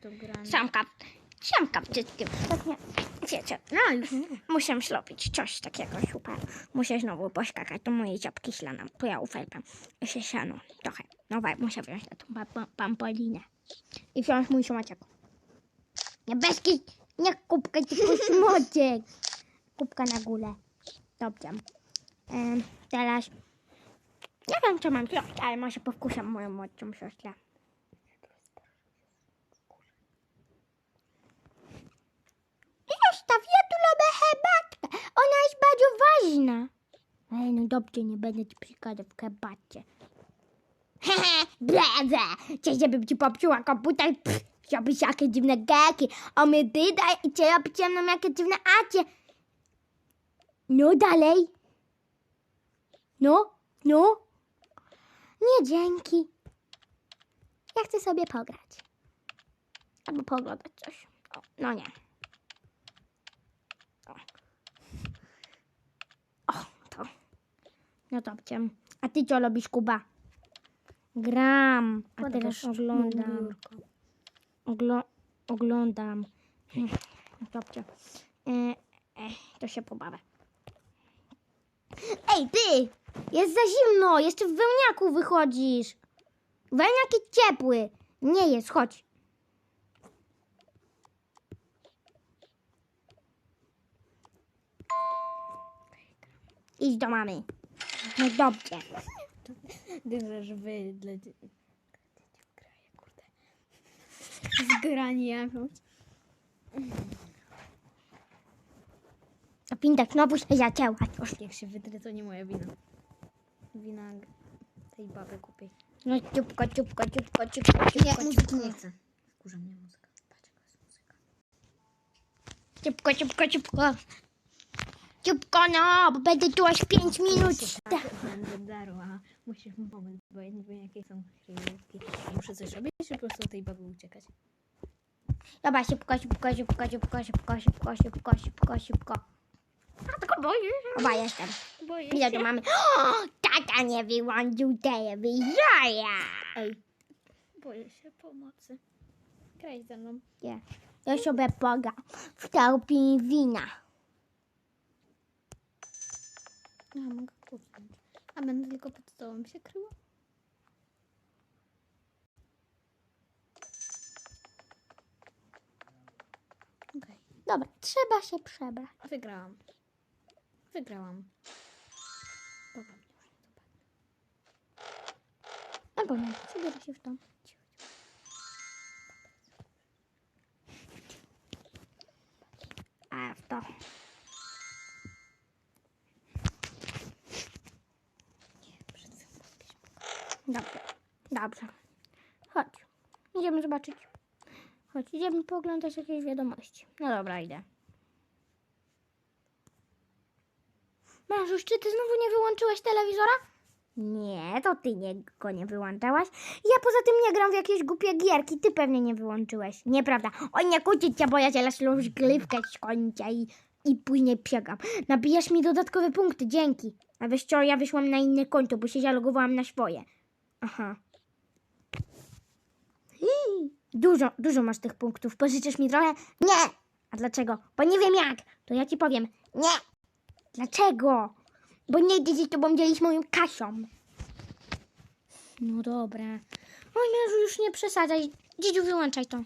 to granie. Samka, siamka nie, wiecie, no już muszę ślopić coś takiego super. Muszę znowu poskakać do mojej ciapki ślana, bo ja ufelpam się siano trochę. No waj, muszę wziąć na tą pa- pa- pampolinę i wziąć mój szomaciak. Niebieski, nie kubkę, tylko smoczek. Kubka na górę. Dobrze. Em, teraz, nie wiem co mam zrobić, ale może powkuszam moją młodszą siostrę. Zostaw, ja tu lubię herbatkę. Ona jest bardzo ważna. Ej, no dobrze, nie będę ci przykładał w herbacie. Hehe, ble, ble. Cześć, żebym ci popsuła komputer. Pff, Chciałbyś jakie dziwne geki. O mnie dydaj i cię robi ciemną jakie dziwne acie. No dalej. No, no. Nie, dzięki. Ja chcę sobie pograć. Albo pooglądać coś. No nie. O, to. No dobrze. A ty co robisz, Kuba? Gram. A teraz oglądam. Oglo oglądam. Dobrze. E, e, to się pobawię. Ej, ty! Jest za zimno! Jeszcze w wełniaku wychodzisz. Wełniak jest ciepły. Nie jest, chodź. Idź do mamy. No dobrze. Grasz wy dla graje, kurde. Zgranie. A Pindak znowu się zaczęła. Jak się wydrę, to nie moja wina. Wina tej baby kupiej. No ciupko, ciupko, ciupko, ciupko, Nie, ciupko, muzyki ciupko. nie chcę. Wkurza mnie muzyka. Patrz, jaka jest muzyka. Ciupko, ciupko, ciupko. Ciupko, no, bo będę tu aż 5 minut. Tak, będę darła. Musisz moment, bo ja nie wiem, jakie są chwilówki. Muszę coś robić, czy po prostu od tej baby uciekać? Dobra, szybko, szybko, szybko, szybko, szybko, szybko, szybko, szybko, szybko. A tylko boję Dobra, jestem. Boję Idę do mamy. O, tata nie wyłączył telewizora. Ej, boję się pomocy. Graj ze mną. Nie, ja sobie poga w wina. A, mogę kupić. A będę tylko pod stołem się kryła? Okej, Dobra, trzeba się przebrać. wygrałam. Wygrałam. Dobra, mnie już nie. Albo nie, przebiorę się w to. A w to. Przed chwilą jakieś Dobrze, dobrze. Chodź, idziemy zobaczyć. Chodź, idziemy pooglądać jakieś wiadomości. No dobra, idę. Mężuś, czy ty znowu nie wyłączyłeś telewizora? Nie, to ty nie, go nie wyłączałaś. Ja poza tym nie gram w jakieś głupie gierki. Ty pewnie nie wyłączyłeś. Nieprawda. Oj, nie kłócić cię, bo ja cię rozgrywkę skończę i, i później przegram. Nabijesz mi dodatkowe punkty, dzięki. A wiesz co, ja wyszłam na inne konto, bo się zalogowałam na swoje. Aha. Dużo, dużo masz tych punktów. Pożyczysz mi trochę? Nie! A dlaczego? Bo nie wiem jak. To ja ci powiem. Nie! Dlaczego? Bo nie idę z tobą dzielić moją kasią. No dobra. Oj, Jezu, już nie przesadzaj. Dzidziu, wyłączaj to.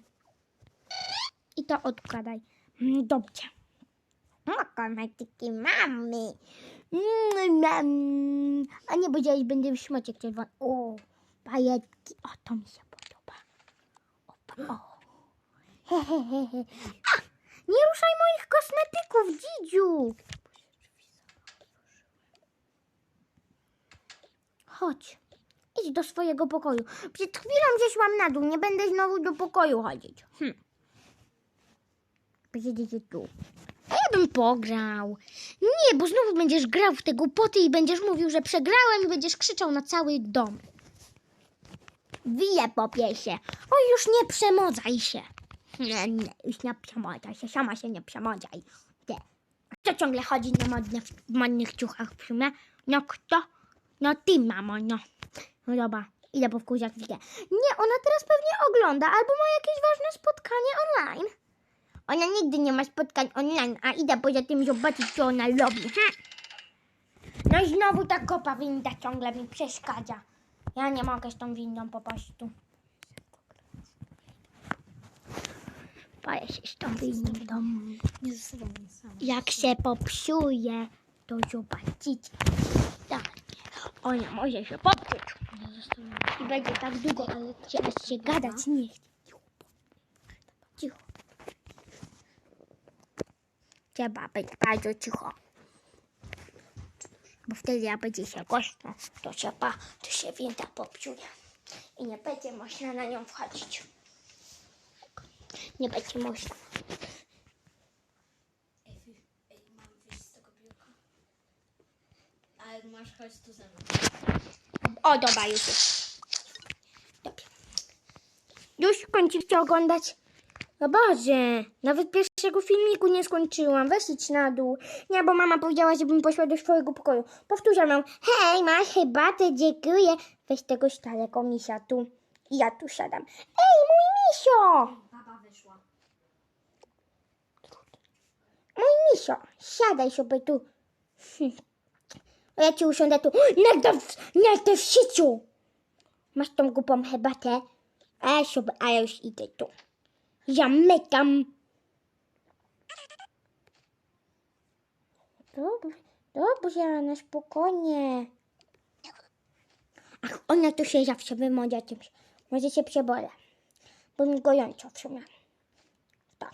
I to odkładaj. Mm, Dobrze. O, konfetyki mamy. Mm, mam. A nie, dziś będę szmociek czerwony. O, pajetki. O, to mi się podoba. O, o. He, he, he, he. A, nie ruszaj moich kosmetyków, Dzidziu. Chodź. Idź do swojego pokoju. Przed chwilą zeszłam na dół. Nie będę znowu do pokoju chodzić. Hm. Będziecie tu. Ja bym pograł. Nie, bo znowu będziesz grał w te głupoty i będziesz mówił, że przegrałem i będziesz krzyczał na cały dom. Wije po piesie. Oj, już nie przemodzaj się. Nie, nie, już nie przemodzaj się. Sama się nie przemodzaj. Ty. Kto ciągle chodzi na modnych, modnych ciuchach w sumie? No kto? No ty, mamo, no. No dobra. Idę po wkuziak chwilkę. Nie, ona teraz pewnie ogląda albo ma jakieś ważne spotkanie online. Ona nigdy nie ma spotkań online, a idę poza tym zobaczyć, co ona robi. Hm. No i znowu ta kopa winda ciągle mi przeszkadza. Ja nie mogę z tą windą po prostu. Boję się z tą windą. Jak się popsuje, to zobaczycie. Tak. Ona może się popsuć. I będzie tak długo, ale się gadać nie chce. Cicho. Cicho. Trzeba być bardzo cicho. Bo wtedy jak będzie się głośno, to się, pa, to się winda popsuje. I nie będzie można na nią wchodzić. Nie będzie można. Ej, wy- ej, mam wyjść z tego biurka? Ale masz chodź tu ze mną. O, dobra, już jest. Dobrze. Już kończycie oglądać? O Boże, nawet pierwszego filmiku nie skończyłam. Weź idź na dół. Nie, bo mama powiedziała, żebym poszła do swojego pokoju. Powtórzę ją. Hej, masz herbatę, dziękuję. Weź tego starego misia tu. I ja tu siadam. Ej, mój misio! Baba wyszła. Mój misio, siadaj sobie tu. Hm. Ja ci usiądę tu. Nigdy, w- nigdy w życiu! Masz tą głupą herbatę? A ja sobie, a ja już idę tu. Zamykam. Dobrze, dobrze, na spokojnie. Ach, ona tu się zawsze wymawia czymś. Może się przeboję. Bo mi gorąco w sumie. Tak.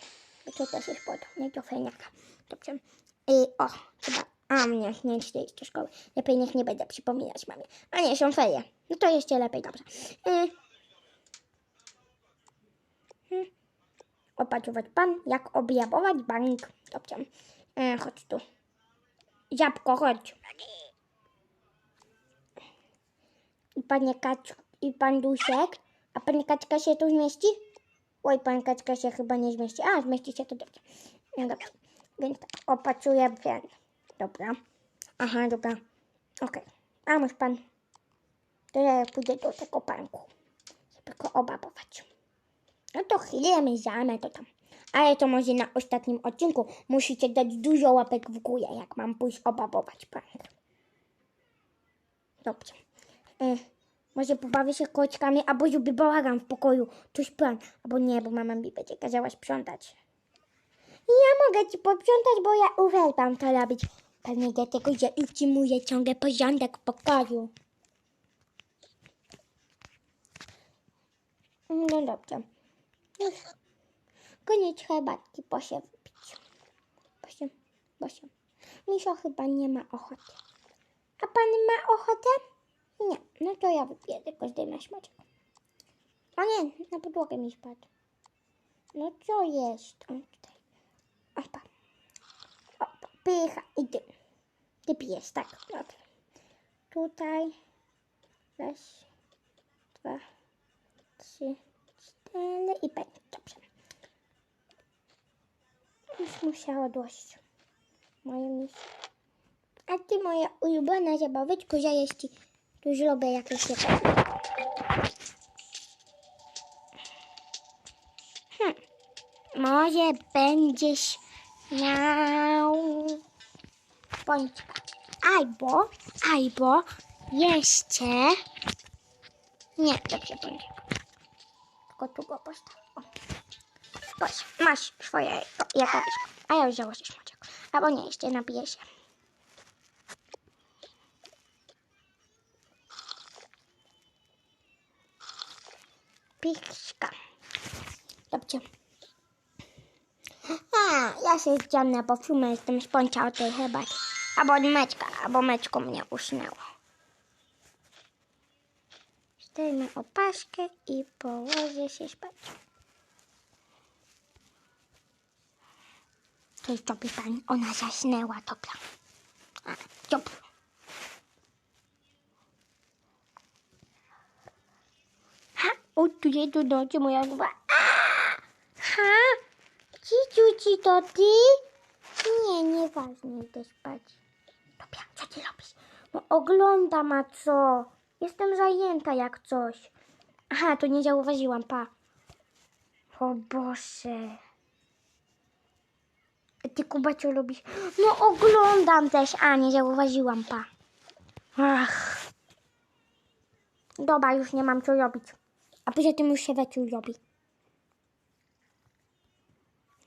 To też jest podobne do fajniaka. Dobrze. I o, chyba. A mnie nie idę iść do szkoły. Lepiej niech nie będę przypominać mamie. A nie, są ferie. No to jeszcze lepiej, dobrze. Y. Hmm. Opatrować pan, jak objawować bank. Dobrze. Y, chodź tu. Żabko, chodź. I panie Kacz, i pan Dusiek. A pani Kaczka się tu zmieści? Oj, pan Kaczka się chyba nie zmieści. A, zmieści się to dobrze. No dobrze. Więc tak, opatruję fen. Dobra. Aha, dobra. Okej. A może pan... To ja pójdę do tego banku. Żeby go obabować. No to chwilę mi zajmę to tam. Ale to może na ostatnim odcinku musicie dać dużo łapek w górę, jak mam pójść obabować bank. Dobrze. E, może pobawię się koczkami, albo zrobię bałagan w pokoju. Tuż plan. Albo nie, bo mama mi będzie kazała sprzątać. Ja mogę ci posprzątać, bo ja uwielbiam to robić. Pewnie dlatego, że utrzymuję ciągle porządek w pokoju. No dobrze. Koniec herbatki, po się wypić. Bo się, bo się. Misio chyba nie ma ochoty. A pan ma ochotę? Nie, no to ja wypiję, tylko zdejmę smaczek. O nie, na podłogę mi spadł. No co jest? O, tutaj. Opa. Opa. Pycha i ty. Ty pijesz, tak. Tutaj. Raz, dwa, trzy, cztery i pięć. Dobrze. Już musiała dojść. Moje misje. A ty moja ulubiona zabaweczko, jest ci tu zrobię jakieś jedzenie. Hmm. Może będziesz miał pączka. Albo, albo jeszcze... Nie, dobrze pączek. Tylko tu go postaw. O. Masz swoje jakawiczko. A ja już założę smaczek. Albo nie, jeszcze napiję się. Piszka. Dobrze. A, ja się zdziamnę, bo w sumie jestem spończa od tej herbaty. Albo od meczka, albo meczko mnie usnęło. Zdejmę opaszkę i położę się spać. To jest dobry pani, ona zasnęła, dobra. A. Ha, o, tu jest do nocy moja głowa. Ha? Ciciu, ci to ty? Nie, nieważne, idę spać. Dobra, co ty robisz? No oglądam, a co? Jestem zajęta jak coś. Aha, to nie zauważyłam, pa. O Boże. Ty, Kuba, co lubisz? No oglądam też, a nie zauważyłam, pa. Ach. Dobra, już nie mam co robić. A poza tym już się wieczór robi.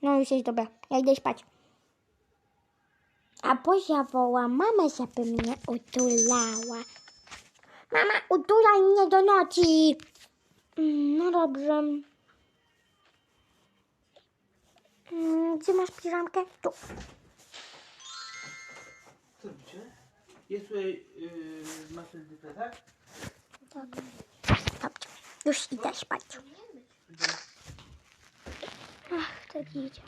No już jest dobra, ja idę spać. A Bozia woła mamę, żeby mnie utulała. Mama, utulaj mnie do nocy. Mm, No dobrze. Gdzie masz piżamkę? Tu. Co robicie? Jest tutaj yy, ten dyplet, tak? Dobrze. Już idę spać. Ach, tak idzie.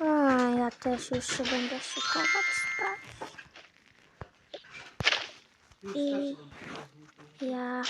A, ja też już się będę szykować spać. Już I-. Ja